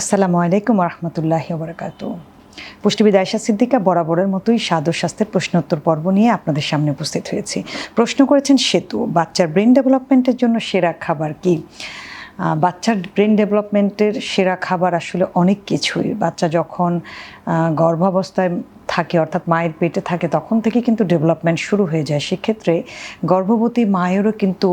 আসসালামু আলাইকুম রহমতুল্লাহ বরকাত পুষ্টিবিদ আয়সা সিদ্দিকা বরাবরের মতোই স্বাদ স্বাস্থ্যের প্রশ্নোত্তর পর্ব নিয়ে আপনাদের সামনে উপস্থিত হয়েছি। প্রশ্ন করেছেন সেতু, বাচ্চার ব্রেন ডেভেলপমেন্টের জন্য সেরা খাবার কি? বাচ্চার ব্রেন ডেভেলপমেন্টের সেরা খাবার আসলে অনেক কিছুই। বাচ্চা যখন গর্ভাবস্থায় থাকে, অর্থাৎ মায়ের পেটে থাকে, তখন থেকে কিন্তু ডেভেলপমেন্ট শুরু হয়ে যায়। সেক্ষেত্রে গর্ভবতী মায়েরও কিন্তু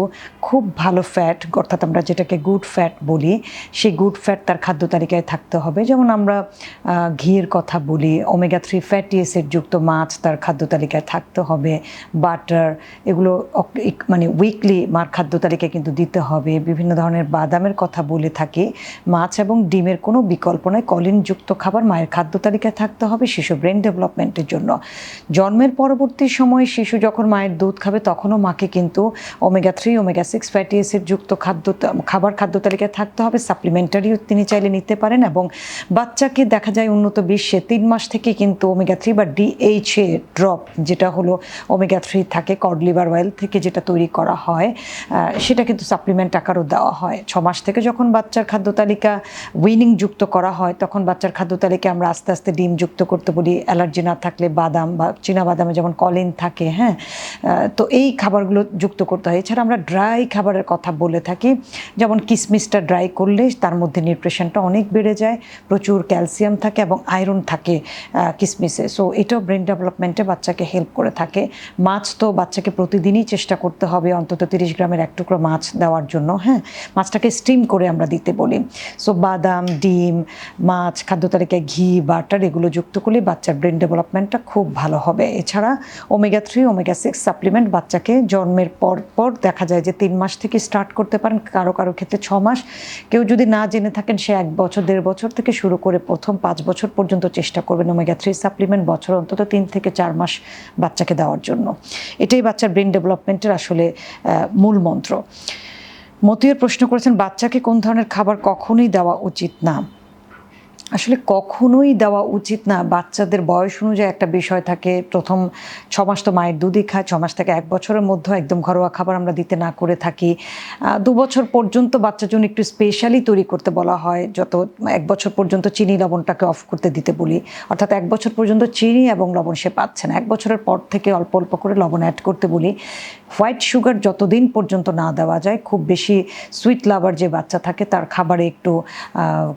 খুব ভালো ফ্যাট অর্থাৎ আমরা যেটাকে গুড ফ্যাট বলি, সেই গুড ফ্যাট তার খাদ্য তালিকায় থাকতে হবে। যেমন আমরা ঘিয়ের কথা বলি ওমেগা থ্রি ফ্যাটি অ্যাসিড যুক্ত মাছ তার খাদ্য তালিকায় থাকতে হবে। বাটার এগুলো মানে উইকলি মার খাদ্য তালিকায় কিন্তু দিতে হবে। বিভিন্ন ধরনের বাদামের কথা বলে থাকি। মাছ এবং ডিমের কোনো বিকল্প নয়, কলিনযুক্ত খাবার মায়ের খাদ্য তালিকায় থাকতে হবে। শিশু ব্রেন ডেভেলপমেন্টের জন্য। জন্মের পরবর্তী সময়ে শিশু যখন মায়ের দুধ খাবে, তখনও মাকে কিন্তু omega three omega six fatty acid যুক্ত খাদ্য, খাবার খাদ্য তালিকায় থাকতে হবে। সাপ্লিমেন্টারিও তিনি চাইলে নিতে পারেন এবং বাচ্চাকে দেখা যায় উন্নত বিশ্বে তিন মাস থেকে কিন্তু ওমেগা থ্রি বা ডিএইচএ ড্রপ যেটা হলো ওমেগা থ্রি থাকে কড লিভার অয়েল থেকে যেটা তৈরি করা হয় সেটা কিন্তু সাপ্লিমেন্ট আকারও দেওয়া হয়। ছ মাস থেকে যখন বাচ্চার খাদ্য তালিকা উইনিং যুক্ত করা হয়, তখন বাচ্চার খাদ্য তালিকায় আমরা আস্তে আস্তে ডিম যুক্ত করতে বলি, অ্যালার্জি না থাকলে বাদাম বা চীনা বাদামে যেমন কলিন থাকে হ্যাঁ তো এই খাবারগুলো যুক্ত করতে হয়। এছাড়া আমরা ড্রাই খাবারের কথা বলে থাকি, যেমন কিসমিসটা ড্রাই করলে তার মধ্যে নিউট্রিশনটা অনেক বেড়ে যায়, প্রচুর ক্যালসিয়াম থাকে এবং আয়রন থাকে কিসমিসে। সো এটাও ব্রেন ডেভেলপমেন্টে বাচ্চাকে হেল্প করে থাকে। মাছ তো বাচ্চাকে প্রতিদিনই চেষ্টা করতে হবে অন্তত তিরিশ গ্রামের এক টুকরো মাছ দেওয়ার জন্য হ্যাঁ মাছটাকে স্টিম করে আমরা দিতে বলি। সো বাদাম, ডিম, মাছ, খাদ্য তালিকায় ঘি, বাটার এগুলো যুক্ত করলে বাচ্চার ব্রেন ডেভেলপমেন্টটা খুব ভালো হবে। এছাড়া omega three omega six supplement বাচ্চাকে জন্মের পর পর দেখা যায় যে তিন মাস থেকে স্টার্ট করতে পারেন, কারও কারও ক্ষেত্রে ছ মাস। কেউ যদি না জেনে থাকেন, সে এক বছর, দেড় বছর থেকে শুরু করে প্রথম পাঁচ বছর পর্যন্ত চেষ্টা করবেন ওমেগা থ্রি সাপ্লিমেন্ট বছর অন্তত তিন থেকে চার মাস বাচ্চাকে দেওয়ার জন্য। এটাই বাচ্চার ব্রেন ডেভেলপমেন্টের আসলে মূল মন্ত্র। মতিউর প্রশ্ন করেছেন, বাচ্চাকে কোন ধরনের খাবার কখনোই দেওয়া উচিত না। আসলে কখনোই দেওয়া উচিত না। বাচ্চাদের বয়স অনুযায়ী একটা বিষয় থাকে, প্রথম ছ মাস তো মায়ের দুধই খায় ছ মাস থেকে এক বছরের মধ্যে একদম ঘরোয়া খাবার আমরা দিতে না করে থাকি। দু বছর পর্যন্ত বাচ্চার জন্য একটু স্পেশালি তৈরি করতে বলা হয়, যত এক বছর পর্যন্ত চিনি লবণটাকে অফ করতে দিতে বলি। অর্থাৎ এক বছর পর্যন্ত চিনি এবং লবণ সে পাচ্ছে না। এক বছরের পর থেকে অল্প অল্প করে লবণ অ্যাড করতে বলি। হোয়াইট সুগার যতদিন পর্যন্ত না দেওয়া যায়, খুব বেশি সুইট লাভার যে বাচ্চা থাকে, তার খাবারে একটু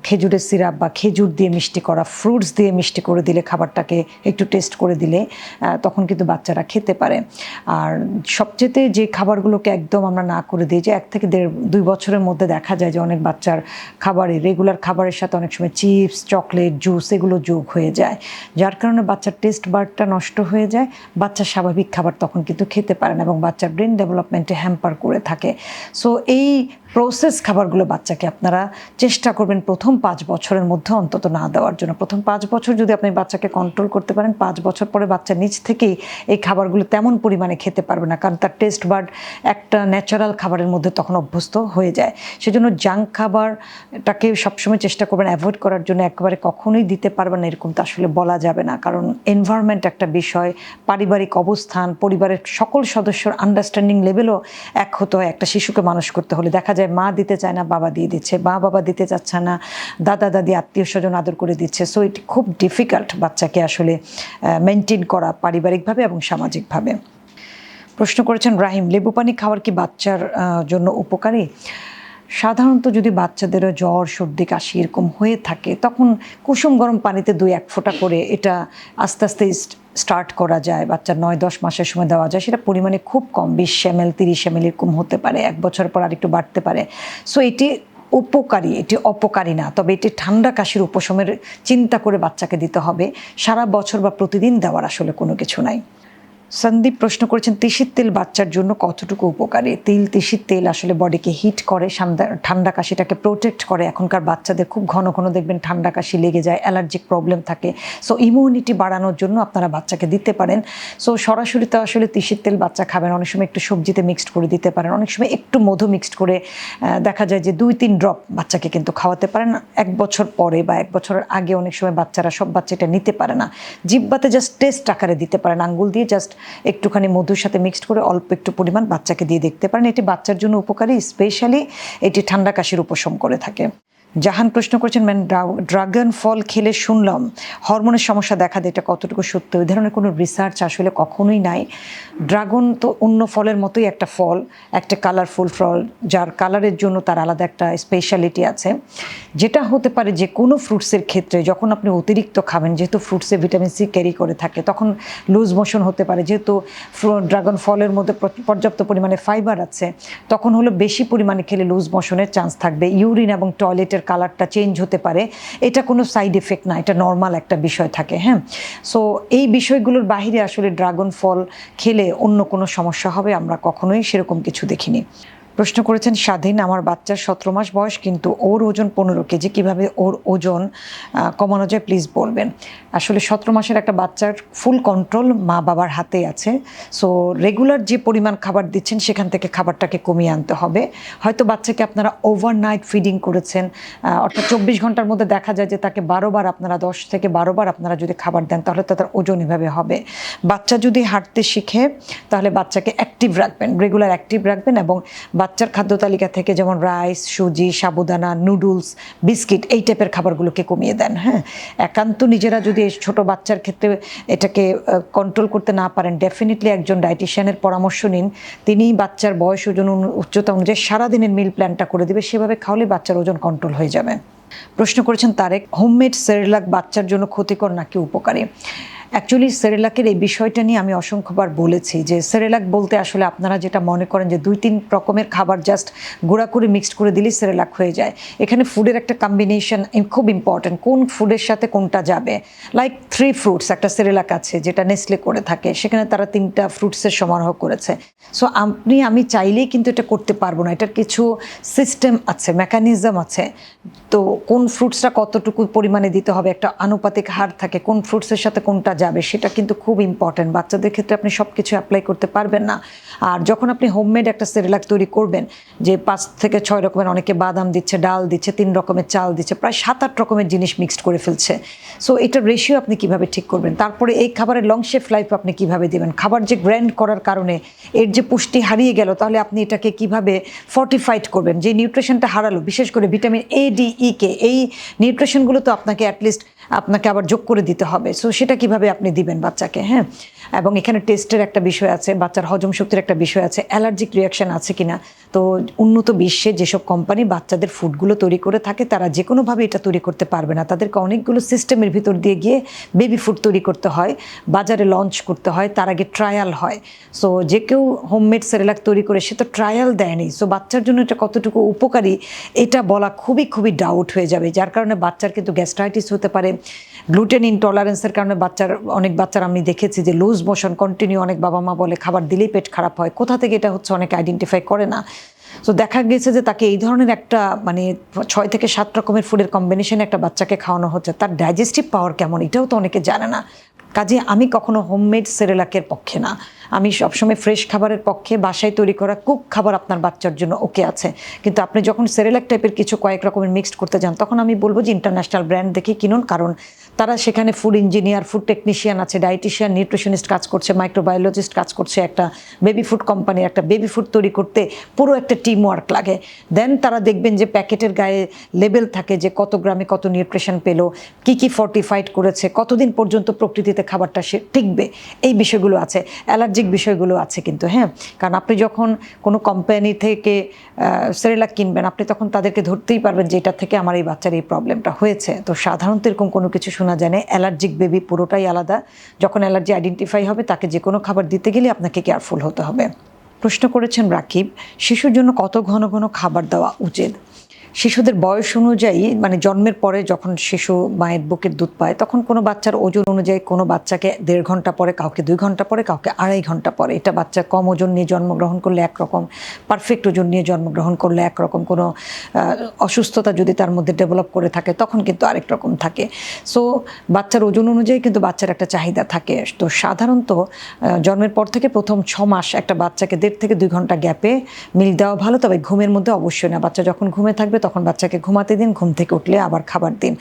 খেজুরের সিরাপ বা খেজুর দিয়ে মিষ্টি করা ফ্রুটস দিয়ে মিষ্টি করে দিলে খাবারটাকে একটু টেস্ট করে দিলে তখন কিন্তু বাচ্চারা খেতে পারে। আর সবচেয়ে যে খাবারগুলোকে একদম আমরা না করে দিই, যে এক থেকে দেড়, দুই বছরের মধ্যে দেখা যায় যে অনেক বাচ্চার খাবারে রেগুলার খাবারের সাথে অনেক সময় চিপস চকলেট জুস এগুলো যোগ হয়ে যায়। যার কারণে বাচ্চার টেস্ট বার্ডটা নষ্ট হয়ে যায়, বাচ্চা স্বাভাবিক খাবার তখন কিন্তু খেতে পারে না এবং বাচ্চার ব্রেন ডেভেলপমেন্টে হ্যাম্পার করে থাকে। সো এই প্রসেস খাবারগুলো বাচ্চাকে আপনারা চেষ্টা করবেন প্রথম পাঁচ বছরের মধ্যে অন্তত না দেওয়ার জন্য। প্রথম পাঁচ বছর যদি আপনি বাচ্চাকে কন্ট্রোল করতে পারেন, পাঁচ বছর পরে বাচ্চা নিজ থেকেই এই খাবারগুলো তেমন পরিমাণে খেতে পারবে না, কারণ তার টেস্ট বার্ড একটা ন্যাচারাল খাবারের মধ্যে তখন অভ্যস্ত হয়ে যায়। সেজন্য জাঙ্ক খাবারটাকে সবসময় চেষ্টা করবেন অ্যাভয়েড করার জন্য, একবারে কখনোই দিতে পারবেন না এরকম তো আসলে বলা যাবে না। কারণ এনভায়রনমেন্ট একটা বিষয়, পারিবারিক অবস্থান, পরিবারের সকল সদস্যর আন্ডারস্ট্যান্ডিং লেভেলও এক হতে হয়, একটা শিশুকে মানুষ করতে হলে। দেখা যায় মা দিতে চায় না, বাবা দিয়ে দিচ্ছে। মা বাবা দিতে চাচ্ছে না, দাদা, দাদি, আত্মীয় স্বজন আদর করে দিচ্ছে। সো এটি খুব ডিফিকাল্ট বাচ্চাকে আসলে মেনটেন করা পারিবারিকভাবে এবং সামাজিকভাবে। প্রশ্ন করেছেন, রাহিম, লেবু পানি খাওয়ার কি বাচ্চার জন্য উপকারী? সাধারণত যদি বাচ্চাদেরও জ্বর, সর্দি, কাশি এরকম হয়ে থাকে, তখন কুসুম গরম পানিতে দুই, এক ফোঁটা করে এটা আস্তে আস্তে স্টার্ট করা যায়। বাচ্চার নয়, দশ মাসের সময় দেওয়া যায়। সেটা পরিমাণে খুব কম, বিশ এম এল তিরিশ এম এল এরকম হতে পারে। এক বছর পর আরেকটু বাড়তে পারে। সো এটি উপকারী, এটি অপকারী না। তবে এটি ঠান্ডা কাশির উপশমের চিন্তা করে বাচ্চাকে দিতে হবে। সারা বছর বা প্রতিদিন দেওয়ার আসলে কোনো কিছু নাই। সন্দীপ প্রশ্ন করেছেন, তিসির তেল বাচ্চার জন্য কতটুকু উপকারী? তিল, তিসির তেল আসলে বডিকে হিট করে ঠান্ডা কাশিটাকে প্রোটেক্ট করে। এখনকার বাচ্চাদের খুব ঘন ঘন দেখবেন ঠান্ডা কাশি লেগে যায় অ্যালার্জিক প্রবলেম থাকে। সো ইমিউনিটি বাড়ানোর জন্য আপনারা বাচ্চাকে দিতে পারেন। সো সরাসরি তো আসলে তিসির তেল বাচ্চা খাবেন। অনেক সময় একটু সবজিতে মিক্সড করে দিতে পারেন। অনেক সময় একটু মধু মিক্সড করে দেখা যায় যে দুই তিন ড্রপ বাচ্চাকে কিন্তু খাওয়াতে পারেন। এক বছর পরে বা এক বছরের আগে অনেক সময় বাচ্চারা সব বাচ্চা এটা নিতে পারে না। জিব্বাতে জাস্ট টেস্ট আকারে দিতে পারেন। আঙ্গুল দিয়ে জাস্ট একটুখানি মধুর সাথে মিক্সড করে অল্প একটু পরিমাণ বাচ্চাকে দিয়ে দেখতে পারেন। এটি বাচ্চার জন্য উপকারী স্পেশালি এটি ঠান্ডা কাশির উপশম করে থাকে। জাহান প্রশ্ন করেছেন, ম্যান ড্রাগন ফল খেলে শুনলাম, হরমোনের সমস্যা দেখা দেয়। এটা কতটুকু সত্য? এই ধরনের কোনো রিসার্চ আসলে কখনোই নাই। ড্রাগন তো অন্য ফলের মতোই একটা ফল, একটা কালারফুল ফল, যার কালারের জন্য তার আলাদা একটা স্পেশালিটি আছে। যেটা হতে পারে যে কোনো ফ্রুটসের ক্ষেত্রে যখন আপনি অতিরিক্ত খাবেন, যেহেতু ফ্রুটসে ভিটামিন সি ক্যারি করে থাকে, তখন লুজ মোশন হতে পারে। যেহেতু ড্রাগন ফলের মধ্যে পর্যাপ্ত পরিমাণে ফাইবার আছে, তখন হলো বেশি পরিমাণে খেলে লুজ মোশনের চান্স থাকবে। ইউরিন এবং টয়লেটের কালারটা চেঞ্জ হতে পারে, এটা কোনো সাইড এফেক্ট না, এটা নর্মাল একটা বিষয় থাকে হ্যাঁ? সো এই বিষয়গুলোর বাহিরে আসলে ড্রাগন ফল খেলে অন্য কোনো সমস্যা হবে, আমরা কখনোই সেরকম কিছু দেখিনি। প্রশ্ন করেছেন, স্বাধীন আমার বাচ্চার সতেরো মাস বয়স, কিন্তু ওর ওজন পনেরো কেজি। কীভাবে ওর ওজন কমানো যায় প্লিজ বলবেন। আসলে সতেরো মাসের একটা বাচ্চার ফুল কন্ট্রোল মা বাবার হাতে আছে। সো রেগুলার যে পরিমাণ খাবার দিচ্ছেন, সেখান থেকে খাবারটাকে কমিয়ে আনতে হবে। হয়তো বাচ্চাকে আপনারা ওভারনাইট ফিডিং করেছেন অর্থাৎ চব্বিশ ঘণ্টার মধ্যে দেখা যায় যে তাকে বারোবার আপনারা, দশ থেকে বারোবার আপনারা যদি খাবার দেন, তাহলে তো তার ওজন এভাবে হবে। বাচ্চা যদি হাঁটতে শিখে, তাহলে বাচ্চাকে অ্যাক্টিভ রাখবেন রেগুলার অ্যাক্টিভ রাখবেন এবং বাচ্চার খাদ্য তালিকা থেকে যেমন রাইস সুজি, সাবুদানা নুডলস বিস্কিট এই টাইপের খাবারগুলোকে কমিয়ে দেন হ্যাঁ? একান্ত নিজেরা যদি ছোট বাচ্চার ক্ষেত্রে এটাকে কন্ট্রোল করতে না পারেন ডেফিনেটলি একজন ডায়েটিশিয়ানের পরামর্শ নিন। তিনি বাচ্চার বয়স, ওজন উচ্চতা অনুযায়ী সারাদিনের মিল প্ল্যানটা করে দিবে, সেভাবে খাওয়ালে বাচ্চার ওজন কন্ট্রোল হয়ে যাবে। প্রশ্ন করেছেন তারেক হোমমেড সেরেলাক বাচ্চার জন্য ক্ষতিকর নাকি উপকারী? অ্যাকচুয়ালি সেরেলাকের এই বিষয়টা নিয়ে আমি অসংখ্যবার বলেছি যে সেরেলাক বলতে আসলে আপনারা যেটা মনে করেন যে দুই তিন রকমের খাবার জাস্ট গুঁড়া করে মিক্সড করে দিলেই সেরেলাক হয়ে যায়। এখানে ফুডের একটা কম্বিনেশন খুব ইম্পর্ট্যান্ট কোন ফুডের সাথে কোনটা যাবে? লাইক থ্রি ফ্রুটস একটা সেরেলাক আছে যেটা নেসলে করে থাকে। সেখানে তারা তিনটা ফ্রুটসের সমারোহ করেছে। সো আপনি, আমি চাইলেই কিন্তু এটা করতে পারব না। এটার কিছু সিস্টেম আছে মেকানিজম আছে। তো কোন ফ্রুটসটা কতটুকু পরিমাণে দিতে হবে? একটা আনুপাতিক হার থাকে। কোন ফ্রুটসের সাথে কোনটা যাবে, সেটা কিন্তু খুব ইম্পর্ট্যান্ট বাচ্চাদের ক্ষেত্রে আপনি সব কিছু অ্যাপ্লাই করতে পারবেন না। আর যখন আপনি হোমমেড একটা সেরেলাক তৈরি করবেন, যে পাঁচ থেকে ছয় রকমের অনেকে বাদাম দিচ্ছে, ডাল দিচ্ছে, তিন রকমের চাল দিচ্ছে, প্রায় সাত আট রকমের জিনিস মিক্সড করে ফেলছে। সো এটার রেশিও আপনি কীভাবে ঠিক করবেন? তারপরে এই খাবারের লং শেফ লাইফ আপনি কীভাবে দিবেন? খাবার যে গ্র্যান্ড করার কারণে এর যে পুষ্টি হারিয়ে গেল, তাহলে আপনি এটাকে কীভাবে ফর্টিফাইড করবেন? যে নিউট্রিশনটা হারালো, বিশেষ করে ভিটামিন এ ডি ই কে এই নিউট্রিশনগুলো তো আপনাকে অ্যাটলিস্ট আপনাকে আবার যোগ করে দিতে হবে। সো সেটা কীভাবে আপনি দিবেন বাচ্চাকে হ্যাঁ? এবং এখানে টেস্টের একটা বিষয় আছে, বাচ্চার হজম শক্তির একটা বিষয় আছে, অ্যালার্জিক রিয়াকশন আছে কিনা। তো উন্নত বিশ্বে যেসব কোম্পানি বাচ্চাদের ফুডগুলো তৈরি করে থাকে, তারা যে কোনোভাবে এটা তৈরি করতে পারবে না। তাদেরকে অনেকগুলো সিস্টেমের ভিতর দিয়ে গিয়ে বেবি ফুড তৈরি করতে হয়, বাজারে লঞ্চ করতে হয়, তার আগে ট্রায়াল হয়। সো যে কেউ হোমমেড সেরেলাক তৈরি করে, সে তো ট্রায়াল দেয়নি। সো বাচ্চার জন্য এটা কতটুকু উপকারী, এটা বলা খুবই খুবই ডাউট হয়ে যাবে। যার কারণে বাচ্চার কিন্তু গ্যাস্ট্রাইটিস হতে পারে গ্লুটেন ইনটলারেন্সের কারণে বাচ্চার, অনেক বাচ্চার আমি দেখেছি যে লুজ মোশন কন্টিনিউ অনেক বাবা মা বলে খাবার দিলেই পেট খারাপ হয়। কোথা থেকে এটা হচ্ছে অনেকে আইডেন্টিফাই করে না। তো দেখা গেছে যে তাকে এই ধরনের একটা মানে ছয় থেকে সাত রকমের ফুডের কম্বিনেশনে একটা বাচ্চাকে খাওয়ানো হচ্ছে। তার ডাইজেস্টিভ পাওয়ার কেমন? এটাও তো অনেকে জানে না। কাজে আমি কখনো হোমমেড সেরেলাকের পক্ষে না। আমি সবসময় ফ্রেশ খাবারের পক্ষে বাসায় তৈরি করা কুক খাবার আপনার বাচ্চার জন্য ওকে আছে। কিন্তু আপনি যখন সেরেলাক টাইপের কিছু কয়েক রকমের মিক্সড করতে যান, তখন আমি বলব যে ইন্টারন্যাশনাল ব্র্যান্ড দেখে কিনুন, কারণ তারা সেখানে ফুড ইঞ্জিনিয়ার ফুড টেকনিশিয়ান আছে ডায়েটিশিয়ান নিউট্রিশনিস্ট কাজ করছে মাইক্রোবায়োলজিস্ট কাজ করছে, একটা বেবি ফুড কোম্পানি একটা বেবি ফুড তৈরি করতে পুরো একটা টিম ওয়ার্ক লাগে। দেন তারা দেখবেন যে প্যাকেটের গায়ে লেবেল থাকে যে কত গ্রামে কত নিউট্রিশন পেল, কি কি ফর্টিফাইড করেছে, কতদিন পর্যন্ত প্রকৃতিতে খাবারটা সে টিকবে, এই বিষয়গুলো আছে। অ্যালার্জিক বিষয়গুলো আছে কিন্তু হ্যাঁ? কারণ আপনি যখন কোনো কোম্পানি থেকে সেরেলাক কিনবেন, আপনি তখন তাদেরকে ধরতেই পারবেন যে এটা থেকে আমার এই বাচ্চার এই প্রবলেমটা হয়েছে। তো সাধারণত এরকম কোনো কিছু শোনা যায় না। অ্যালার্জিক বেবি পুরোটাই আলাদা। যখন অ্যালার্জি আইডেন্টিফাই হবে, তাকে যে কোনো খাবার দিতে গেলে আপনাকে কেয়ারফুল হতে হবে। প্রশ্ন করেছেন রাকিব, শিশুর জন্য কত ঘন ঘন খাবার দেওয়া উচিত? শিশুদের বয়স অনুযায়ী মানে জন্মের পরে যখন শিশু মায়ের বুকের দুধ পায়, তখন কোনো বাচ্চার ওজন অনুযায়ী কোনো বাচ্চাকে দেড় ঘণ্টা পরে, কাউকে দুই ঘণ্টা পরে, কাউকে আড়াই ঘণ্টা পরে। এটা বাচ্চা কম ওজন নিয়ে জন্মগ্রহণ করলে একরকম, পারফেক্ট ওজন নিয়ে জন্মগ্রহণ করলে একরকম কোনো অসুস্থতা যদি তার মধ্যে ডেভেলপ করে থাকে, তখন কিন্তু আরেক রকম থাকে। সো, বাচ্চার ওজন অনুযায়ী কিন্তু বাচ্চার একটা চাহিদা থাকে। তো সাধারণত জন্মের পর থেকে প্রথম ছ মাস একটা বাচ্চাকে দেড় থেকে দুই ঘণ্টা গ্যাপে মিল দেওয়া ভালো, তবে ঘুমের মধ্যে অবশ্যই না। বাচ্চা যখন ঘুমে থাকবে তখন বাচ্চাকে ঘুমাতে দিন, ঘুম থেকে উঠলে আবার খাবার দিন।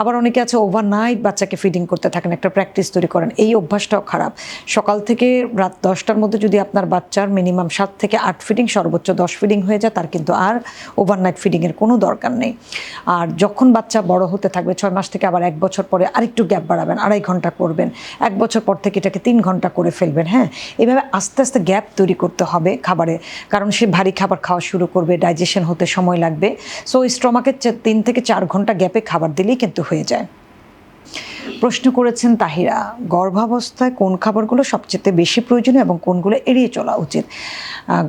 আবার অনেকে আছে ওভারনাইট বাচ্চাকে ফিডিং করতে থাকেন, একটা প্র্যাকটিস তৈরি করেন। এই অভ্যাসটাও খারাপ। সকাল থেকে রাত দশটার মধ্যে যদি আপনার বাচ্চার মিনিমাম সাত থেকে আট ফিডিং সর্বোচ্চ দশ ফিডিং হয়ে যায়, তার কিন্তু আর ওভারনাইট ফিডিংয়ের কোনো দরকার নেই। আর যখন বাচ্চা বড় হতে থাকবে, ছয় মাস থেকে আবার এক বছর পরে আরেকটু গ্যাপ বাড়াবেন, আড়াই ঘণ্টা করবেন, এক বছর পর থেকে এটাকে তিন ঘণ্টা করে ফেলবেন হ্যাঁ? এভাবে আস্তে আস্তে গ্যাপ তৈরি করতে হবে খাবারে। কারণ সে ভারী খাবার খাওয়া শুরু করবে ডাইজেশন হতে সময় লাগবে। সো ওই স্টমাকের তিন থেকে চার ঘণ্টা গ্যাপে খাবার দিলেই কিন্তু হয়ে যায়। প্রশ্ন করেছেন তাহিরা, গর্ভাবস্থায় কোন খাবারগুলো সবচেয়ে বেশি প্রয়োজনীয় এবং কোনগুলো এড়িয়ে চলা উচিত?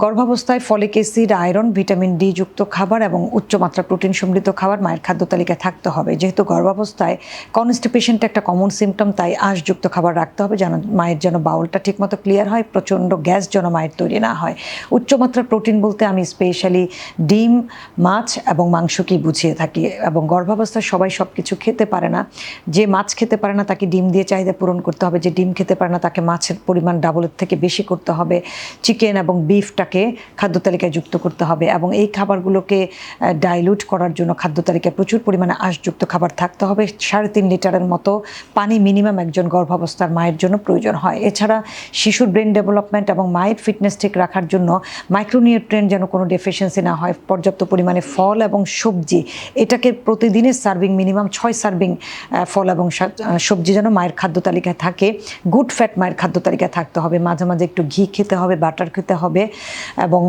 গর্ভাবস্থায় folic acid, iron, vitamin D যুক্ত খাবার এবং উচ্চমাত্রা প্রোটিন সমৃদ্ধ খাবার মায়ের খাদ্য তালিকায় থাকতে হবে। যেহেতু গর্ভাবস্থায় কনস্টিপেশনটা একটা কমন সিমটম তাই আঁশযুক্ত খাবার রাখতে হবে যেন মায়ের যেন বাউলটা ঠিকমতো ক্লিয়ার হয়, প্রচণ্ড গ্যাস যেন মায়ের তৈরি না হয়। উচ্চমাত্রার প্রোটিন বলতে আমি স্পেশালি ডিম, মাছ এবং মাংসকেই বুঝিয়ে থাকি এবং গর্ভাবস্থায় সবাই সব কিছু খেতে পারে না। যে মাছ খেতে পারে না, তাকে ডিম দিয়ে চাহিদা পূরণ করতে হবে। যে ডিম খেতে পারে না, তাকে মাছের পরিমাণ ডাবলের থেকে বেশি করতে হবে। চিকেন এবং বিফটাকে খাদ্য তালিকায় যুক্ত করতে হবে এবং এই খাবারগুলোকে ডাইলুট করার জন্য খাদ্য তালিকায় প্রচুর পরিমাণে আঁশযুক্ত খাবার থাকতে হবে। সাড়ে তিন লিটারের মতো পানি মিনিমাম একজন গর্ভাবস্থার মায়ের জন্য প্রয়োজন হয়। এছাড়া শিশুর ব্রেন ডেভেলপমেন্ট এবং মায়ের ফিটনেস ঠিক রাখার জন্য মাইক্রোনিউট্রেন যেন কোনো ডেফিসিয়েন্সি না হয়, পর্যাপ্ত পরিমাণে ফল এবং সবজি, এটাকে প্রতিদিনের সার্ভিং মিনিমাম ছয় সার্ভিং ফল এবং সবজি যেন মায়ের খাদ্য তালিকায় থাকে। গুড ফ্যাট মায়ের খাদ্য তালিকায় থাকতে হবে। মাঝে মাঝে একটু ঘি খেতে হবে বাটার খেতে হবে এবং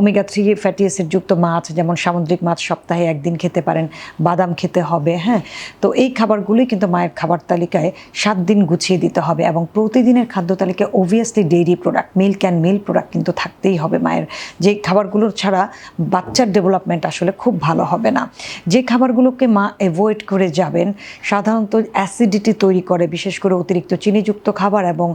ওমেগা থ্রি ফ্যাটি অ্যাসিড যুক্ত মাছ যেমন সামুদ্রিক মাছ সপ্তাহে একদিন খেতে পারেন, বাদাম খেতে হবে হ্যাঁ? তো এই খাবারগুলোই কিন্তু মায়ের খাবার তালিকায় সাত দিন গুছিয়ে দিতে হবে এবং প্রতিদিনের খাদ্য তালিকায় obviously dairy product milk and milk product কিন্তু থাকতেই হবে মায়ের। যে খাবারগুলো ছাড়া বাচ্চার ডেভেলপমেন্ট আসলে খুব ভালো হবে না। যে খাবারগুলোকে মা অ্যাভয়েড করে যাবেন, সাধারণত অ্যাসিডিটি তৈরি করে, বিশেষ করে অতিরিক্ত চিনিযুক্ত খাবার এবং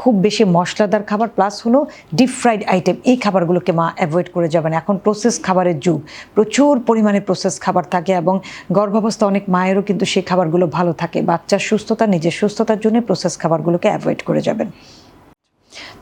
খুব বেশি মশলাদার খাবার, প্লাস হলো ডিপ ফ্রাইড আইটেম এই খাবারগুলোকে মা অ্যাভয়েড করে যাবেন। এখন প্রসেস খাবারের যুগ। প্রচুর পরিমাণে প্রসেস খাবার থাকে এবং গর্ভাবস্থা অনেক মায়েরও কিন্তু সেই খাবারগুলো ভালো থাকে। বাচ্চার সুস্থতা, নিজের সুস্থতার জন্য প্রসেস খাবারগুলোকে অ্যাভয়েড করে যাবেন।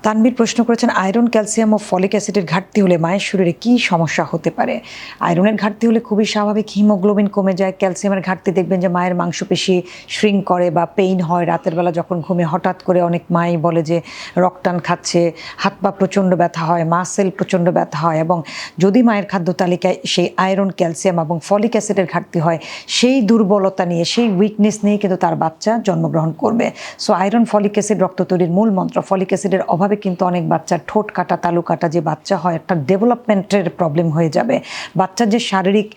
তানবীর প্রশ্ন করেছেন, আয়রন, ক্যালসিয়াম ও ফলিক অ্যাসিডের ঘাটতি হলে মায়ের শরীরে কী সমস্যা হতে পারে? আয়রনের ঘাটতি হলে খুবই স্বাভাবিক, হিমোগ্লোবিন কমে যায়, ক্যালসিয়ামের ঘাটতি দেখবেন যে মায়ের মাংসপেশি শ্রিঙ্ক করে বা পেইন হয় রাতের বেলা যখন ঘুমে, হঠাৎ করে অনেক মাই বলে যে রক্তান খাচ্ছে, হাত পা প্রচণ্ড ব্যথা হয়, মাসেল প্রচণ্ড ব্যথা হয় এবং যদি মায়ের খাদ্য তালিকায় সেই আয়রন, ক্যালসিয়াম এবং ফলিক অ্যাসিডের ঘাটতি হয়, সেই দুর্বলতা নিয়ে, সেই উইকনেস নিয়ে কিন্তু তার বাচ্চা জন্মগ্রহণ করবে। সো আয়রন, ফলিক অ্যাসিড রক্ত তৈরির মূল মন্ত্র, ফলিক অ্যাসিডের অভাবে কিন্তু অনেক বাচ্চার ঠোঁট কাটা, তালু কাটা যে বাচ্চা হয়, একটা ডেভেলপমেন্টের প্রবলেম হয়ে যাবে। বাচ্চার যে শারীরিক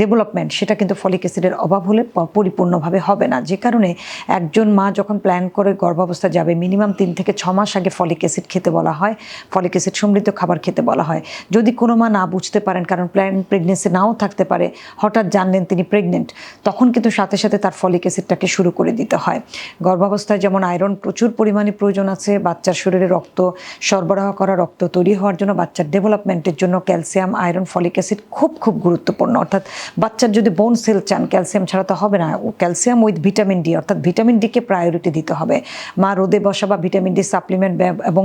ডেভেলপমেন্ট সেটা কিন্তু ফলিক অ্যাসিডের অভাব হলে পরিপূর্ণভাবে হবে না। যে কারণে একজন মা যখন প্ল্যান করে গর্ভাবস্থা যাবে মিনিমাম তিন থেকে ছ মাস আগে ফলিক অ্যাসিড খেতে বলা হয়। ফলিক অ্যাসিড সমৃদ্ধ খাবার খেতে বলা হয়। যদি কোনো মা না বুঝতে পারেন, কারণ প্ল্যান প্রেগনেন্সি নাও থাকতে পারে, হঠাৎ জানলেন তিনি প্রেগনেন্ট তখন কিন্তু সাথে সাথে তার ফলিক অ্যাসিডটাকে শুরু করে দিতে হয়। গর্ভাবস্থায় যেমন আয়রন প্রচুর পরিমাণে প্রয়োজন আছে, বাচ্চার শরীরে রক্ত সরবরাহ করা, রক্ত তৈরি হওয়ার জন্য বাচ্চার ডেভেলপমেন্টের জন্য ক্যালসিয়াম আয়রন ফলিক অ্যাসিড খুব খুব গুরুত্বপূর্ণ। অর্থাৎ বাচ্চার যদি বোন সেল চান ক্যালসিয়াম ছাড়া তো হবে না। ক্যালসিয়াম উইথ ভিটামিন ডি অর্থাৎ ভিটামিন ডিকে প্রায়োরিটি দিতে হবে। মা রোদে বসা বা ভিটামিন ডি সাপ্লিমেন্ট এবং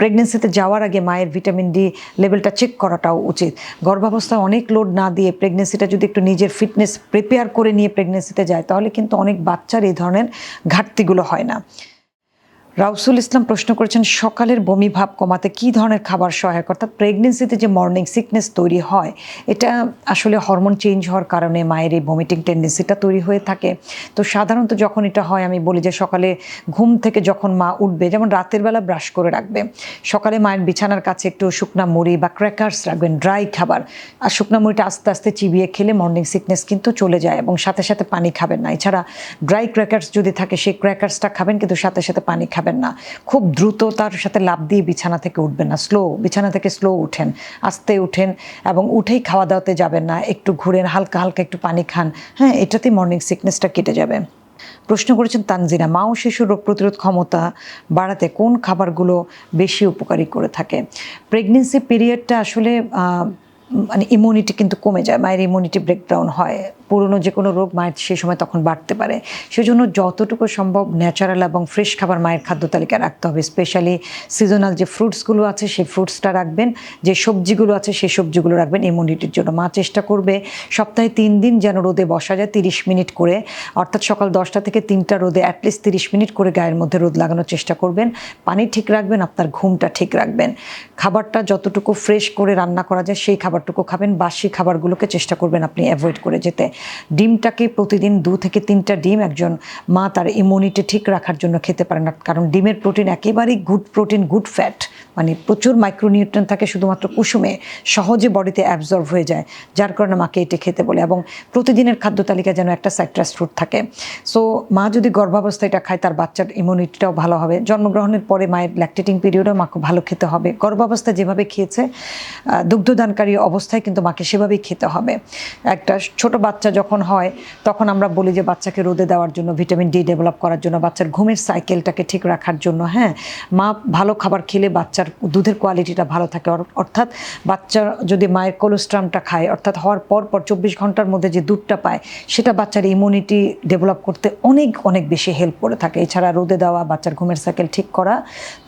প্রেগনেন্সিতে যাওয়ার আগে মায়ের ভিটামিন ডি লেভেলটা চেক করাটাও উচিত। গর্ভাবস্থায় অনেক লোড না দিয়ে প্রেগনেন্সিটা যদি একটু নিজের ফিটনেস প্রিপেয়ার করে নিয়ে প্রেগনেন্সিতে যায়, তাহলে কিন্তু অনেক বাচ্চার এই ধরনের ঘাটতিগুলো হয় না। রাউসুল ইসলাম প্রশ্ন করেছেন, সকালের বমি ভাব কমাতে কী ধরনের খাবার সহায়ক? অর্থাৎ প্রেগনেন্সিতে যে মর্নিং সিকনেস তৈরি হয়, এটা আসলে হরমোন চেঞ্জ হওয়ার কারণে মায়ের এই ভমিটিং টেন্ডেন্সিটা তৈরি হয়ে থাকে। তো সাধারণত যখন এটা হয়, আমি বলি যে সকালে ঘুম থেকে যখন মা উঠবে, যেমন রাতের বেলা ব্রাশ করে রাখবে, সকালে মায়ের বিছানার কাছে একটু শুকনা মুড়ি বা ক্র্যাকার্স রাখবেন ড্রাই খাবার। আর শুকনা মুড়িটা আস্তে আস্তে চিবিয়ে খেলে মর্নিং সিকনেস কিন্তু চলে যায় এবং সাথে সাথে পানি খাবেন না। এছাড়া ড্রাই ক্র্যাকার্স যদি থাকে, সেই ক্র্যাকার্সটা খাবেন, কিন্তু সাথে সাথে পানি খাবেন না। খুব দ্রুত তার সাথে লাভ দিয়ে বিছানা থেকে উঠবেন না। স্লো, বিছানা থেকে স্লো উঠেন, আস্তে উঠেন এবং উঠেই খাওয়া দাওয়াতে যাবেন না। একটু ঘুরেন, হালকা হালকা একটু পানি খান। হ্যাঁ এটাতেই মর্নিং সিকনেসটা কেটে যাবে। প্রশ্ন করেছেন তানজিনা, মা ও শিশুর রোগ প্রতিরোধ ক্ষমতা বাড়াতে কোন খাবারগুলো বেশি উপকারী করে থাকে? প্রেগনেন্সি পিরিয়ডটা আসলে মানে ইমিউনিটি কিন্তু কমে যায়, মায়ের ইমিউনিটি ব্রেকডাউন হয়। পুরনো যে কোনো রোগ মায়ের সেই সময় তখন বাড়তে পারে। সেজন্য যতটুকু সম্ভব ন্যাচারাল এবং ফ্রেশ খাবার মায়ের খাদ্য তালিকায় রাখতে হবে। স্পেশালি সিজনাল যে ফ্রুটসগুলো আছে, সেই ফ্রুটসটা রাখবেন। যে সবজিগুলো আছে, সেই সবজিগুলো রাখবেন ইমিউনিটির জন্য। মা চেষ্টা করবে সপ্তাহে তিন দিন যেন রোদে বসা যায়, তিরিশ মিনিট করে। অর্থাৎ সকাল দশটা থেকে তিনটা রোদে অ্যাটলিস্ট তিরিশ মিনিট করে গায়ের মধ্যে রোদ লাগানোর চেষ্টা করবেন। পানি ঠিক রাখবেন, আপনার ঘুমটা ঠিক রাখবেন। খাবারটা যতটুকু ফ্রেশ করে রান্না করা যায়, সেই খাবারটুকু খাবেন, বাসি খাবারগুলোকে চেষ্টা করবেন আপনি অ্যাভয়েড করে যেতে। ডিমটাকে প্রতিদিন দু থেকে তিনটা ডিম একজন মা তার ইমিউনিটি ঠিক রাখার জন্য খেতে পারে না কারণ ডিমের প্রোটিন একেবারেই গুড প্রোটিন গুড ফ্যাট মানে প্রচুর মাইক্রোনিউট্রেন থাকে, শুধুমাত্র কুসুমে সহজে বডিতে অ্যাবজর্ব হয়ে যায়, যার কারণে মাকে এটি খেতে বলে। এবং প্রতিদিনের খাদ্য তালিকায় যেন একটা সাইট্রাস ফ্রুট থাকে। সো মা যদি গর্ভাবস্থায় এটা খায়, তার বাচ্চার ইমিউনিটিটাও ভালো হবে। জন্মগ্রহণের পরে মায়ের ল্যাকটেটিং পিরিয়ডেও মাকে ভালো খেতে হবে। গর্ভাবস্থায় যেভাবে খেয়েছে দুগ্ধদানকারী অবস্থায় কিন্তু মাকে সেভাবেই খেতে হবে। একটা ছোট বাচ্চা যখন হয়, তখন আমরা বলি যে বাচ্চাকে রোদে দেওয়ার জন্য, ভিটামিন ডি ডেভেলপ করার জন্য, বাচ্চার ঘুমের সাইকেলটাকে ঠিক রাখার জন্য হ্যাঁ? মা ভালো খাবার খেলে বাচ্চার দুধের কোয়ালিটিটা ভালো থাকে। অর্থাৎ বাচ্চা যদি মায়ের কোলেস্ট্রামটা খায়, অর্থাৎ হওয়ার পর পর চব্বিশ ঘণ্টার মধ্যে যে দুধটা পায়, সেটা বাচ্চার ইমিউনিটি ডেভেলপ করতে অনেক অনেক বেশি হেল্প করে থাকে। এছাড়া রোদে দেওয়া, বাচ্চার ঘুমের সাইকেল ঠিক করা,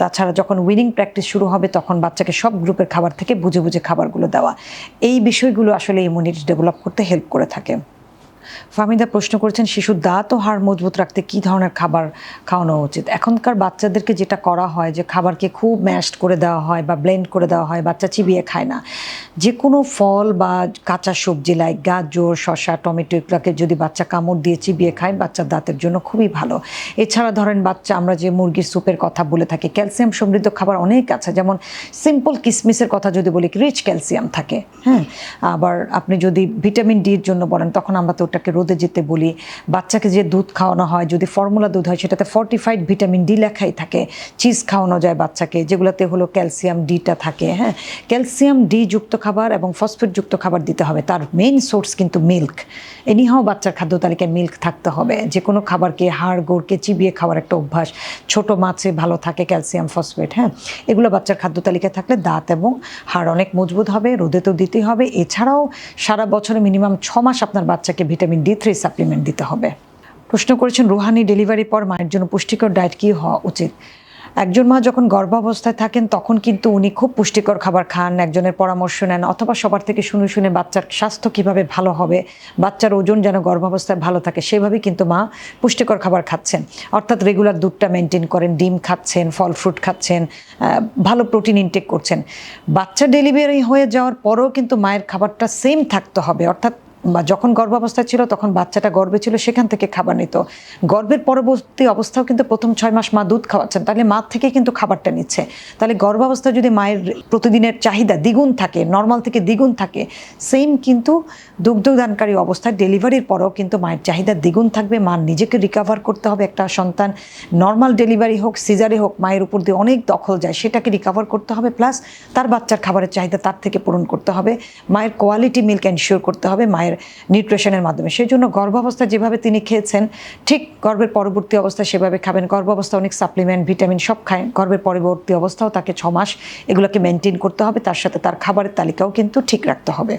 তাছাড়া যখন উইনিং প্র্যাকটিস শুরু হবে, তখন বাচ্চাকে সব গ্রুপের খাবার থেকে বুঝে বুঝে খাবারগুলো দেওয়া। এই বিষয়গুলো আসলে ইমিউনিটি ডেভেলপ করতে হেল্প করে থাকে। ফামিদা প্রশ্ন করেছেন শিশুর দাঁত ও হাড় মজবুত রাখতে কী ধরনের খাবার খাওয়ানো উচিত? এখনকার বাচ্চাদেরকে যেটা করা হয় যে খাবারকে খুব ম্যাশড করে দেওয়া হয় বা ব্লেন্ড করে দেওয়া হয়, বাচ্চা চিবিয়ে খায় না। যে কোনো ফল বা কাঁচা সবজি লাইক গাজর, শসা, টমেটো এগুলোকে যদি বাচ্চা কামড় দিয়ে চিবিয়ে খায়, বাচ্চার দাঁতের জন্য খুবই ভালো। এছাড়া ধরেন বাচ্চা, আমরা যে মুরগির স্যুপের কথা বলে থাকি, ক্যালসিয়াম সমৃদ্ধ খাবার অনেক আছে। যেমন সিম্পল কিসমিসের কথা যদি বলি রিচ ক্যালসিয়াম থাকে হ্যাঁ? আবার আপনি যদি ভিটামিন ডির জন্য বলেন, তখন আমরা তো ওটাকে রোদে যেতে বলি, বাচ্চাকে যে দুধ খাওয়ানো হয়, যদি ফর্মুলা দুধ হয়, সেটাতে ফর্টিফাইড ভিটামিন ডি লেখাই থাকে। চিজ খাওয়ানো যায় বাচ্চাকে, যেগুলোতে হলো ক্যালসিয়াম ডিটা থাকে হ্যাঁ? ক্যালসিয়াম ডি যুক্ত খাবার এবং ফসফেট যুক্ত খাবার দিতে হবে। তার মেইন সোর্স কিন্তু মিল্ক এনিহাও বাচ্চার খাদ্য তালিকায় মিল্ক থাকতে হবে। যে কোনো খাবারকে হাড়, গোড়কে চিবিয়ে খাওয়ার একটা অভ্যাস। ছোট মাছে ভালো থাকে ক্যালসিয়াম ফসফেট হ্যাঁ? এগুলো বাচ্চার খাদ্য তালিকায় থাকলে দাঁত এবং হাড় অনেক মজবুত হবে, রোদে তো দিতেই হবে। এছাড়াও সারা বছরে মিনিমাম ছ মাস আপনার বাচ্চাকে ভিটামিন ডি থ্রি সাপ্লিমেন্ট দিতে হবে। প্রশ্ন করেছেন, রুহানি ডেলিভারি পর মায়ের জন্য পুষ্টিকর ডায়েট কী হওয়া উচিত? একজন মা যখন গর্ভাবস্থায় থাকেন, তখন কিন্তু উনি খুব পুষ্টিকর খাবার খান, একজনের পরামর্শ নেন, অথবা সবার থেকে শুনে শুনে বাচ্চার স্বাস্থ্য কীভাবে ভালো হবে, বাচ্চার ওজন যেন গর্ভাবস্থায় ভালো থাকে, সেভাবেই কিন্তু মা পুষ্টিকর খাবার খাচ্ছেন। অর্থাৎ রেগুলার দুধটা মেনটেন করেন, ডিম খাচ্ছেন, ফল ফ্রুট খাচ্ছেন ভালো প্রোটিন ইনটেক করছেন। বাচ্চা ডেলিভারি হয়ে যাওয়ার পরেও কিন্তু মায়ের খাবারটা সেম থাকতে হবে, অর্থাৎ যখন গর্ভাবস্থায় ছিল, তখন বাচ্চাটা গর্ভে ছিল, সেখান থেকে খাবার নিত। গর্ভের পরবর্তী অবস্থাও কিন্তু প্রথম ছয় মাস মা দুধ খাওয়াচ্ছেন। তাহলে মা থেকে কিন্তু খাবারটা নিচ্ছে। তাহলে গর্ভাবস্থায় যদি মায়ের প্রতিদিনের চাহিদা দ্বিগুণ থাকে নর্মাল থেকে দ্বিগুণ থাকে সেম কিন্তু দুগ্ধদানকারী অবস্থায় ডেলিভারির পরেও কিন্তু মায়ের চাহিদা দ্বিগুণ থাকবে। মা নিজেকে রিকাভার করতে হবে একটা সন্তান। নর্মাল ডেলিভারি হোক সিজারে হোক, মায়ের উপর দিয়ে অনেক দখল যায়, সেটাকে রিকাভার করতে হবে। প্লাস তার বাচ্চার খাবারের চাহিদা তার থেকে পূরণ করতে হবে। মায়ের কোয়ালিটি মিল্ক এনশিওর করতে হবে। মায়ের নিউট্রিশনের মাধ্যমে। সেই জন্য গর্ভাবস্থা যেভাবে তিনি খেয়েছেন, ঠিক গর্ভের পরবর্তী অবস্থা সেভাবে খাবেন। গর্ভাবস্থা অনেক সাপ্লিমেন্ট, ভিটামিন সব খায়। গর্ভের পরবর্তী অবস্থাও তাকে ছ মাস এগুলোকে মেনটেন করতে হবে, তার সাথে তার খাবারের তালিকাও কিন্তু ঠিক রাখতে হবে।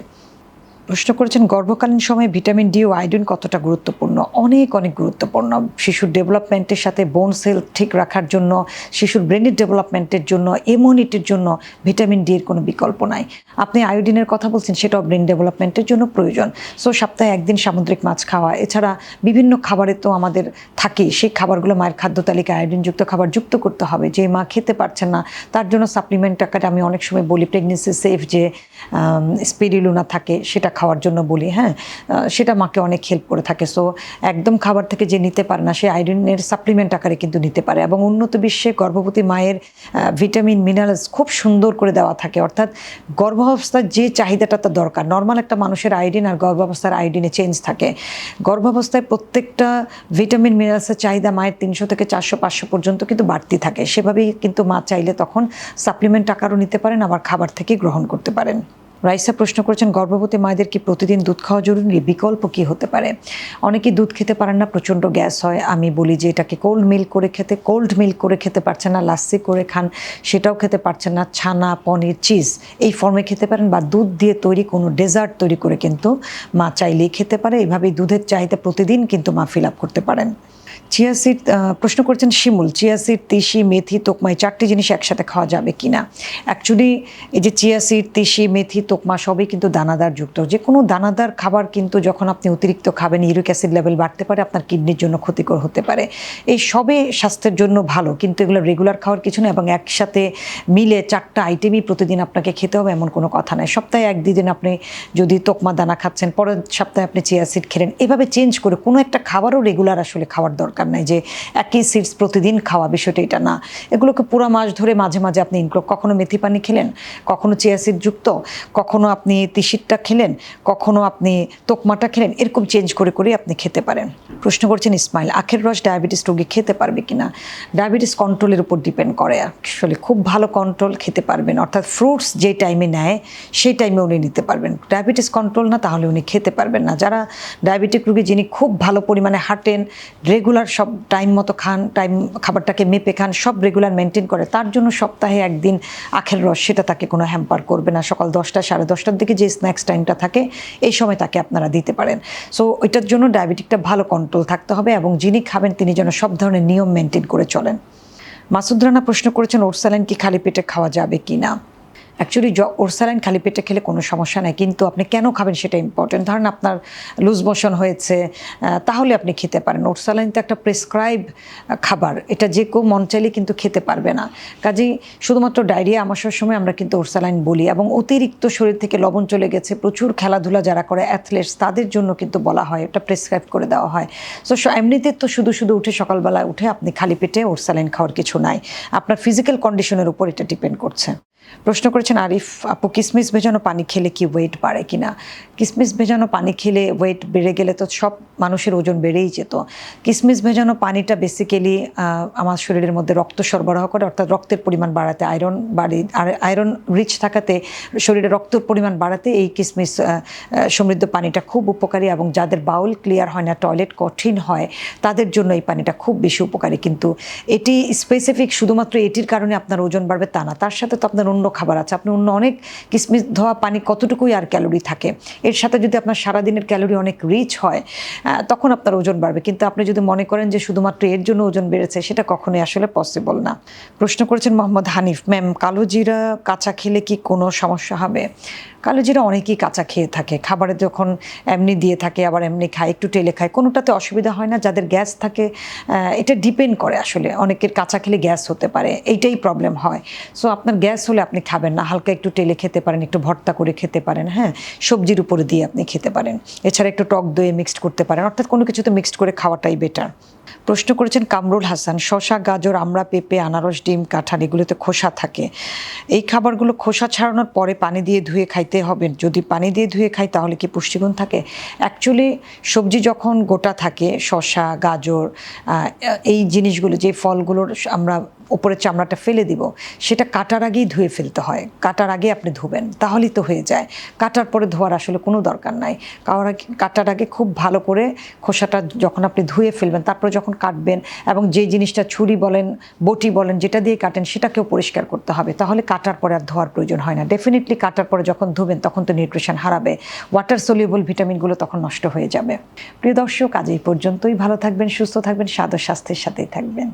প্রশ্ন করেছেন, গর্ভকালীন সময়ে ভিটামিন ডি ও আয়োডিন কতটা গুরুত্বপূর্ণ? অনেক অনেক গুরুত্বপূর্ণ। শিশুর ডেভেলপমেন্টের সাথে বোন সেল ঠিক রাখার জন্য, শিশুর ব্রেনের ডেভেলপমেন্টের জন্য ইমিউনিটির জন্য ভিটামিন ডি এর কোনো বিকল্প নাই। আপনি আয়োডিনের কথা বলছেন, সেটাও ব্রেন ডেভেলপমেন্টের জন্য প্রয়োজন। সো সপ্তাহে একদিন সামুদ্রিক মাছ খাওয়া। এছাড়া বিভিন্ন খাবারে তো আমাদের থাকে, সেই খাবারগুলো মায়ের খাদ্য তালিকায় আয়োডিনযুক্ত খাবার যুক্ত করতে হবে। যে মা খেতে পারছেন না, তার জন্য সাপ্লিমেন্ট টাকাটা আমি অনেক সময় বলি প্রেগনেন্সি সেফ যে স্পিরিলুনা থাকে, সেটা খাওয়ার জন্য বলি হ্যাঁ সেটা মাকে অনেক হেল্প করে থাকে। সো একদম খাবার থেকে যে নিতে পারে না, সে আয়োডিনের সাপ্লিমেন্ট আকারে কিন্তু নিতে পারে। এবং উন্নত বিশ্বে গর্ভবতী মায়ের ভিটামিন মিনারেলস খুব সুন্দর করে দেওয়া থাকে। অর্থাৎ গর্ভাবস্থার যে চাহিদাটা তার দরকার। নর্মাল একটা মানুষের আয়োডিন আর গর্ভাবস্থার আয়োডিনে চেঞ্জ থাকে। গর্ভাবস্থায় প্রত্যেকটা ভিটামিন মিনারেলসের চাহিদা মায়ের তিনশো থেকে চারশো, পাঁচশো পর্যন্ত কিন্তু বাড়তি থাকে। সেভাবেই কিন্তু মা চাইলে তখন সাপ্লিমেন্ট আকারও নিতে পারেন, আবার খাবার থেকে গ্রহণ করতে পারেন। রাইসা প্রশ্ন করেছেন, গর্ভবতী মায়েদের কি প্রতিদিন দুধ খাওয়া জরুরি? বিকল্প কি হতে পারে? অনেকেই দুধ খেতে পারেন না, প্রচণ্ড গ্যাস হয়। আমি বলি যে এটাকে কোল্ড মিল্ক করে খেতে কোল্ড মিল্ক করে খেতে পারছেন না, লাস্সি করে খান, সেটাও খেতে পারছেন না, ছানা, পনির চিজ এই ফর্মে খেতে পারেন বা দুধ দিয়ে তৈরি কোনো ডেজার্ট তৈরি করে কিন্তু মা চাইলেই খেতে পারে। এইভাবেই দুধের চাহিদা প্রতিদিন কিন্তু মা ফিল আপ করতে পারেন। চিয়া সিড প্রশ্ন করছেন শিমুল, চিয়া সিড, তিসি, মেথি তোকমা এই চারটি জিনিস একসাথে খাওয়া যাবে কি না অ্যাকচুয়ালি এই যে চিয়া সিড, তিসি, মেথি, তোকমা সবই কিন্তু দানাদার যুক্ত যে কোনো দানাদার খাবার কিন্তু যখন আপনি অতিরিক্ত খাবেন, ইউরিক অ্যাসিড লেভেল বাড়তে পারে, আপনার কিডনির জন্য ক্ষতিকর হতে পারে। এই সবে স্বাস্থ্যের জন্য ভালো, কিন্তু এগুলো রেগুলার খাওয়ার কিছু না, এবং একসাথে মিলে চারটা আইটেমই প্রতিদিন আপনাকে খেতে হবে, এমন কোনো কথা নয় সপ্তাহে এক দুদিন আপনি যদি তোকমা দানা খাচ্ছেন, পরের সপ্তাহে আপনি চিয়া সিড খেলেন, এভাবে চেঞ্জ করে কোনো একটা খাবারও রেগুলার আসলে খাওয়ার দরকার নাই যে একই সিডস প্রতিদিন খাওয়া বিষয়টা এটা না। এগুলোকে পুরো মাস ধরে মাঝে মাঝে আপনি ইনক্লুড কখনো মেথি পানি খেলেন, কখনো চিয়া সিড যুক্ত, কখনো আপনি তিসিরটা খেলেন, কখনো আপনি তোকমাটা খেলেন, এরকম চেঞ্জ করে করে আপনি খেতে পারেন। প্রশ্ন করছেন ইসমাইল, আখের রস ডায়াবেটিস রোগী খেতে পারবে কিনা? ডায়াবেটিস কন্ট্রোলের উপর ডিপেন্ড করে। আসলে খুব ভালো কন্ট্রোল খেতে পারবেন, অর্থাৎ ফ্রুটস যে টাইমে নেয়, সেই টাইমে উনি নিতে পারবেন। ডায়াবেটিস কন্ট্রোল না, তাহলে উনি খেতে পারবেন না। যারা ডায়াবেটিক রোগী, যিনি খুব ভালো পরিমাণে হাঁটেন রেগুলার সব টাইম মতো খান টাইম খাবারটাকে মেপে খান, সব রেগুলার মেনটেন করে। তার জন্য সপ্তাহে একদিন আখের রস, সেটা তাকে কোনো হ্যাম্পার করবে না। সকাল দশটা, সাড়ে দশটার দিকে যে স্ন্যাক্স টাইমটা থাকে, এই সময় তাকে আপনারা দিতে পারেন। সো ওইটার জন্য ডায়াবেটিকটা ভালো কন্ট্রোল থাকতে হবে এবং যিনি খাবেন, তিনি যেন সব ধরনের নিয়ম মেনটেন করে চলেন। মাসুদ রানা প্রশ্ন করেছেন ওরসালাইন কি খালি পেটে খাওয়া যাবে কি না অ্যাকচুয়ালি ওরসালাইন খালি পেটে খেলে কোনো সমস্যা নেই, কিন্তু আপনি কেন খাবেন সেটা ইম্পর্টেন্ট ধরেন আপনার লুজ মোশন হয়েছে তাহলে আপনি খেতে পারেন। ওরসালাইন তো একটা প্রেসক্রাইব খাবার। এটা যে কেউ মন চাইলে কিন্তু খেতে পারবে না। কাজেই শুধুমাত্র ডায়রিয়া আমাশার সময় আমরা কিন্তু ওরসালাইন বলি এবং অতিরিক্ত শরীর থেকে লবণ চলে গেছে। প্রচুর খেলাধুলা যারা করে অ্যাথলেটস তাদের জন্য কিন্তু বলা হয়, এটা প্রেসক্রাইব করে দেওয়া হয়। সো এমনিতে তো শুধু শুধু উঠে সকালবেলা উঠে আপনি খালি পেটে ওরসালাইন খাওয়ার কিছু নাই। আপনার ফিজিক্যাল কন্ডিশনের উপর এটা ডিপেন্ড করছে। প্রশ্ন করেছেন আরিফ আপু কিসমিস ভেজানো পানি খেলে কি ওয়েট বাড়ে কিনা? কিসমিস ভেজানো পানি খেলে ওয়েট বেড়ে গেলে তো সব মানুষের ওজন বেড়েই যেত। কিসমিস ভেজানো পানিটা বেসিক্যালি আমার শরীরের মধ্যে রক্ত সরবরাহ করে, অর্থাৎ রক্তের পরিমাণ বাড়াতে আয়রন বাড়ি, আর আয়রন রিচ থাকাতে শরীরে রক্তের পরিমাণ বাড়াতে এই কিসমিস সমৃদ্ধ পানিটা খুব উপকারী এবং যাদের বাউল ক্লিয়ার হয় না টয়লেট কঠিন হয়, তাদের জন্য এই পানিটা খুব বেশি উপকারী। কিন্তু এটি স্পেসিফিক শুধুমাত্র এটির কারণে আপনার ওজন বাড়বে তা না, তার সাথে তো আপনার অন্য খাবার আছে। আপনি অন্য অনেক কিসমিস ধোয়া পানি কতটুকুই আর ক্যালোরি থাকে? এর সাথে যদি আপনার সারাদিনের ক্যালোরি অনেক রিচ হয় তখন আপনার ওজন বাড়বে। কিন্তু আপনি যদি মনে করেন যে শুধুমাত্র এর জন্য ওজন বেড়েছে, সেটা কখনোই আসলে পসিবল না। প্রশ্ন করেছেন মোহাম্মদ হানিফ, ম্যাম, কালো জিরা কাঁচা খেলে কি কোনো সমস্যা হবে? কালো জিরা অনেকেই কাঁচা খেয়ে থাকে। খাবারে যখন এমনি দিয়ে থাকে, আবার এমনি খায়, একটু টেলে খায়, কোনোটাতে অসুবিধা হয় না। যাদের গ্যাস থাকে এটা ডিপেন্ড করে আসলে। অনেকের কাঁচা খেলে গ্যাস হতে পারে, এইটাই প্রবলেম হয়। সো আপনার গ্যাস হলে আপনি খাবেন না। হালকা একটু টেলে খেতে পারেন, একটু ভর্তা করে খেতে পারেন হ্যাঁ? সবজির উপরে দিয়ে আপনি খেতে পারেন। এছাড়া একটু টক দইয়ে মিক্সড করতে পারেন। অর্থাৎ কোনো কিছুতে মিক্সড করে খাওয়াটাই বেটার প্রশ্ন করেছেন কামরুল হাসান, শশা, গাজর আমরা পেঁপে, আনারস, ডিম, কাঁঠাল, এগুলোতে খোসা থাকে। এই খাবারগুলো খোসা ছাড়ানোর পরে পানি দিয়ে ধুয়ে খাইতে হবে। যদি পানি দিয়ে ধুয়ে খাই তাহলে কি পুষ্টিগুণ থাকে? অ্যাকচুয়ালি সবজি যখন গোটা থাকে, শশা, গাজর এই জিনিসগুলো, যে ফলগুলোর আমরা উপরের চামড়াটা ফেলে দিব, সেটা কাটার আগেই ধুয়ে ফেলতে হয়। কাটার আগে আপনি ধুবেন, তাহলেই তো হয়ে যায়। কাটার পরে ধোয়ার আসলে কোনো দরকার নাই। কারণ কাটার আগে খুব ভালো করে খোসাটা যখন আপনি ধুয়ে ফেলবেন, তারপরে যখন কাটবেন এবং যে জিনিসটা ছুরি বলেন, বটি বলেন, যেটা দিয়ে কাটেন, সেটাকেও পরিষ্কার করতে হবে। তাহলে কাটার পরে আর ধোয়ার প্রয়োজন হয় না। ডেফিনেটলি কাটার পরে যখন ধুবেন, তখন তো নিউট্রিশন হারাবে। ওয়াটার সলিউবল ভিটামিনগুলো তখন নষ্ট হয়ে যাবে। প্রিয় দর্শক, আজ এই পর্যন্তই। ভালো থাকবেন, সুস্থ থাকবেন, স্বাদ স্বাস্থ্যের সাথেই থাকবেন।